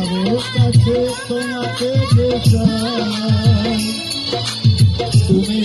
আরও কাছে তোমাকে তুমি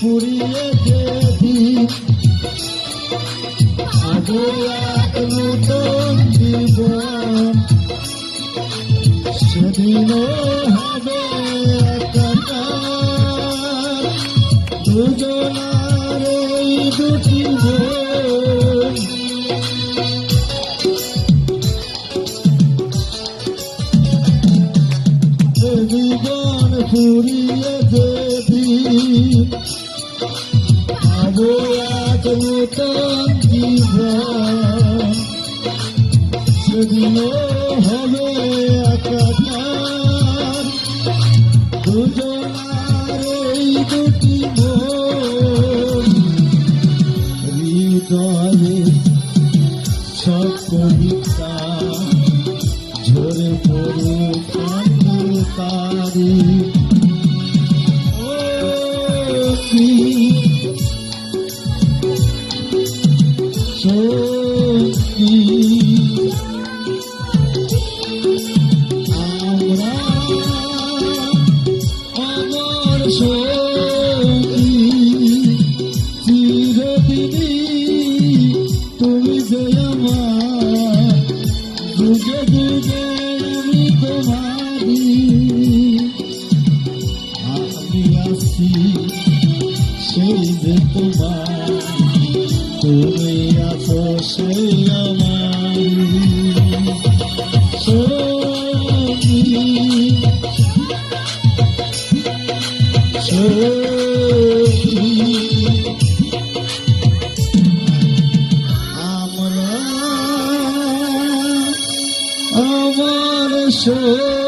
জীবন ফুরিয়ে আগে এক নতুন জীবন। সেদিনও হবে দুজনার এই দুটি জীবন ফুরিয়ে সেদিনও হবে একাকার দুজনার এই দুটি হৃদয়ে সব কবিতা ঝরে পড়ুক অন্ধকারে ও কি? তোমারি আমি আছি সেই যে তোমার তুমি আছো সেই আমার আমরা আমার সত্যি